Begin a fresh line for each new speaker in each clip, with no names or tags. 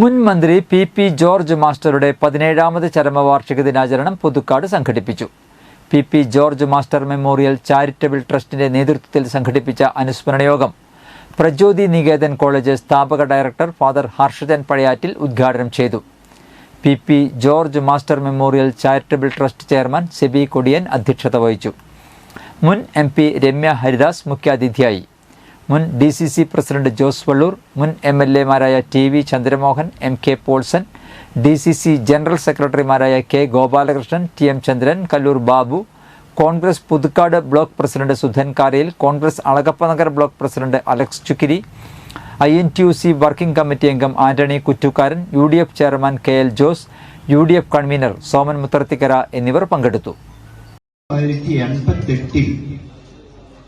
മുൻ മന്ത്രി P P George മാസ്റ്ററുടെ പതിനേഴാമത് ചരമവാർഷിക ദിനാചരണം പുതുക്കാട് സംഘടിപ്പിച്ചു. P P George master memorial charitable ട്രസ്റ്റിന്റെ നേതൃത്വത്തിൽ സംഘടിപ്പിച്ച അനുസ്മരണ യോഗം പ്രജ്യോതി നികേതൻ കോളേജ് സ്ഥാപക ഡയറക്ടർ ഫാദർ ഹർഷജൻ പഴയാറ്റിൽ ഉദ്ഘാടനം ചെയ്തു. P P George master memorial charitable trust chairman Seby Kodiyan അധ്യക്ഷത വഹിച്ചു. മുൻ എം പി രമ്യ ഹരിദാസ് മുഖ്യാതിഥിയായി. മുൻ D C C president Jose Vallur മുൻ M L എമാരായ T V Chandramohan M K Paulson D C C general സെക്രട്ടറിമാരായ K Gopalakrishnan T M Chandran Kallur Babu Congress Puthukkad block president Sudhan Karayil Congress Alagappanagar block president Alex Chukkiri I N T U C working committee അംഗം Antony Kuttukaran U D F chairman K L Jose U D F convenor Soman Mutharthikkara എന്നിവർ പങ്കെടുത്തു.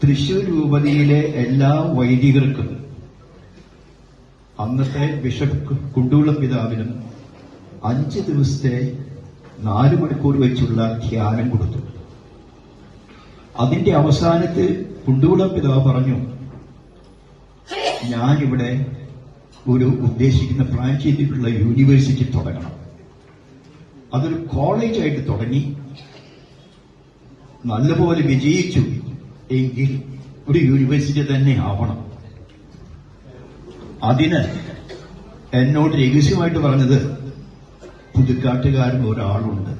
തൃശൂർ രൂപതയിലെ എല്ലാ വൈദികർക്കും അന്നത്തെ bishop കുണ്ടൂളം പിതാവിനും അഞ്ച് ദിവസത്തെ നാല് മണിക്കൂർ വെച്ചുള്ള ധ്യാനം കൊടുത്തു. അതിന്റെ അവസാനത്ത് കുണ്ടൂളം പിതാവ് പറഞ്ഞു ഞാനിവിടെ ഒരു ഉദ്ദേശിക്കുന്ന പ്ലാൻ ചെയ്തിട്ടുള്ള യൂണിവേഴ്സിറ്റി തുടങ്ങണം. അതൊരു കോളേജായിട്ട് തുടങ്ങി. നല്ലപോലെ വിജയിച്ചു. എങ്കിൽ ഒരു യൂണിവേഴ്സിറ്റി തന്നെ ആവണം. അതിന് എന്നോട് രഹസ്യമായിട്ട് പറഞ്ഞത് പുതുക്കാട്ടുകാരൻ ഒരാളുണ്ട്.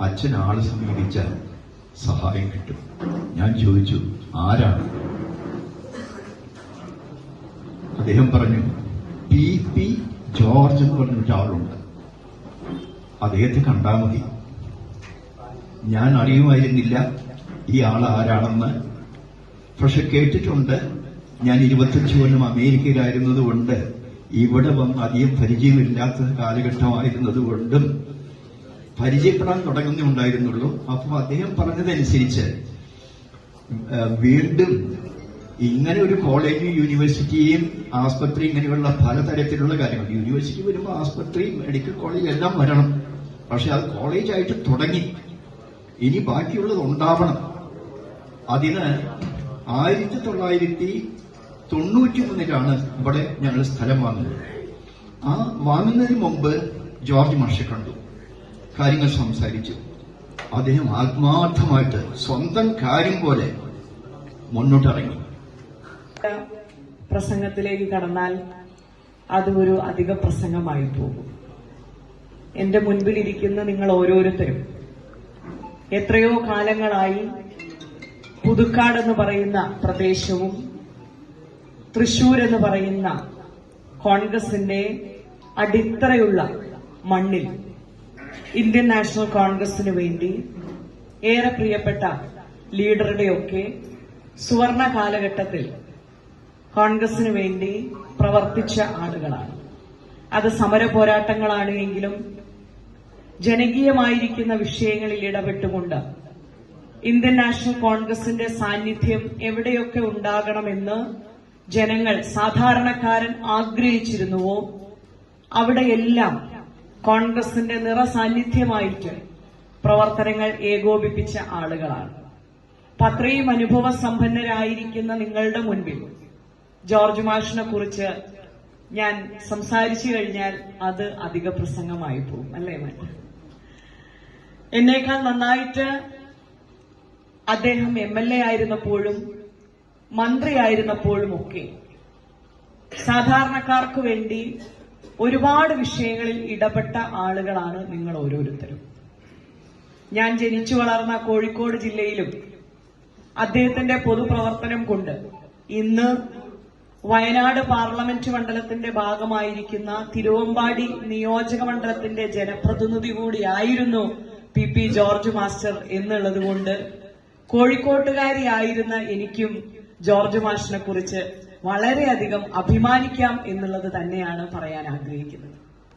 അച്ഛൻ ആൾ സമീപിച്ചാൽ സഹായം കിട്ടും. ഞാൻ ചോദിച്ചു ആരാണ്? അദ്ദേഹം പറഞ്ഞു പി. പി. ജോർജ് എന്ന് പറഞ്ഞ ഒരാളുണ്ട്. അദ്ദേഹത്തെ കണ്ടാൽ മതി. ഞാൻ അറിയുമായിരുന്നില്ല ഈ ആൾ ആരാണെന്ന് പക്ഷെ കേട്ടിട്ടുണ്ട്. ഞാൻ ഇരുപത്തഞ്ച് കൊല്ലം അമേരിക്കയിലായിരുന്നത് കൊണ്ട് ഇവിടെ വന്ന് അധികം പരിചയമില്ലാത്ത കാലഘട്ടമായിരുന്നത് കൊണ്ടും പരിചയപ്പെടാൻ തുടങ്ങുന്നുണ്ടായിരുന്നുള്ളൂ അപ്പോൾ അദ്ദേഹം പറഞ്ഞതനുസരിച്ച് വീണ്ടും ഇങ്ങനെ ഒരു കോളേജും യൂണിവേഴ്സിറ്റിയും ആസ്പത്രി ഇങ്ങനെയുള്ള പലതരത്തിലുള്ള കാര്യങ്ങൾ. യൂണിവേഴ്സിറ്റി വരുമ്പോൾ ആസ്പത്രി മെഡിക്കൽ കോളേജ് എല്ലാം വരണം. പക്ഷെ അത് കോളേജായിട്ട് തുടങ്ങി. ഇനി ബാക്കിയുള്ളത് ഉണ്ടാവണം. അതിന് ആയിരത്തി തൊള്ളായിരത്തി തൊണ്ണൂറ്റി മൂന്നിലാണ് ഇവിടെ ഞങ്ങൾ സ്ഥലം വാങ്ങുന്നത്. ആ വാങ്ങുന്നതിന് മുമ്പ് ജോർജ് മാഷെ കണ്ടു. കാര്യങ്ങൾ സംസാരിച്ചു. അദ്ദേഹം ആത്മാർത്ഥമായിട്ട് സ്വന്തം കാര്യം പോലെ മുന്നോട്ടിറങ്ങി.
പ്രസംഗത്തിലേക്ക് കടന്നാൽ അത് ഒരു അധിക പ്രസംഗമായി പോകും. എന്റെ മുൻപിലിരിക്കുന്ന നിങ്ങൾ ഓരോരുത്തരും എത്രയോ കാലങ്ങളായി പുതുക്കാട് എന്ന് പറയുന്ന പ്രദേശവും തൃശൂർ എന്ന് പറയുന്ന കോൺഗ്രസിന്റെ അടിത്തറയുള്ള മണ്ണിൽ ഇന്ത്യൻ നാഷണൽ കോൺഗ്രസിന് വേണ്ടി ഏറെ പ്രിയപ്പെട്ട ലീഡറുടെയൊക്കെ സുവർണ കാലഘട്ടത്തിൽ കോൺഗ്രസിന് വേണ്ടി പ്രവർത്തിച്ച ആളുകളാണ്. അത് സമര പോരാട്ടങ്ങളാണ് എങ്കിലും ജനകീയമായിരിക്കുന്ന വിഷയങ്ങളിൽ ഇടപെട്ടുകൊണ്ട് ഇന്ത്യൻ നാഷണൽ കോൺഗ്രസിന്റെ സാന്നിധ്യം എവിടെയൊക്കെ ഉണ്ടാകണമെന്ന് ജനങ്ങൾ സാധാരണക്കാരൻ ആഗ്രഹിച്ചിരുന്നുവോ? അവിടെയെല്ലാം കോൺഗ്രസിന്റെ നിറസാന്നിധ്യമായിട്ട് പ്രവർത്തനങ്ങൾ ഏകോപിപ്പിച്ച ആളുകളാണ്. അപ്പൊ അത്രയും അനുഭവ സമ്പന്നരായിരിക്കുന്ന നിങ്ങളുടെ മുൻപിൽ ജോർജ് മാഷിനെ കുറിച്ച് ഞാൻ സംസാരിച്ചു കഴിഞ്ഞാൽ അത് അധിക പ്രസംഗമായി പോകും അല്ലേ മറ്റേ എന്നേക്കാൾ നന്നായിട്ട് അദ്ദേഹം എം എൽ എ ആയിരുന്നപ്പോഴും മന്ത്രിയായിരുന്നപ്പോഴും ഒക്കെ. സാധാരണക്കാർക്ക് വേണ്ടി ഒരുപാട് വിഷയങ്ങളിൽ ഇടപെട്ട ആളുകളാണ് നിങ്ങൾ ഓരോരുത്തരും. ഞാൻ ജനിച്ചു വളർന്ന കോഴിക്കോട് ജില്ലയിലും അദ്ദേഹത്തിന്റെ പൊതുപ്രവർത്തനം കൊണ്ട് ഇന്ന് വയനാട് പാർലമെന്റ് മണ്ഡലത്തിന്റെ ഭാഗമായിരിക്കുന്ന തിരുവമ്പാടി നിയോജക മണ്ഡലത്തിന്റെ ജനപ്രതിനിധി കൂടിയായിരുന്നു പി പി ജോർജ് മാസ്റ്റർ എന്നുള്ളത് കൊണ്ട് കോഴിക്കോട്ടുകാരിയായിരുന്ന എനിക്കും ജോർജ് മാഷിനെ കുറിച്ച് വളരെയധികം അഭിമാനിക്കാം എന്നുള്ളത് തന്നെയാണ് പറയാൻ ആഗ്രഹിക്കുന്നത്.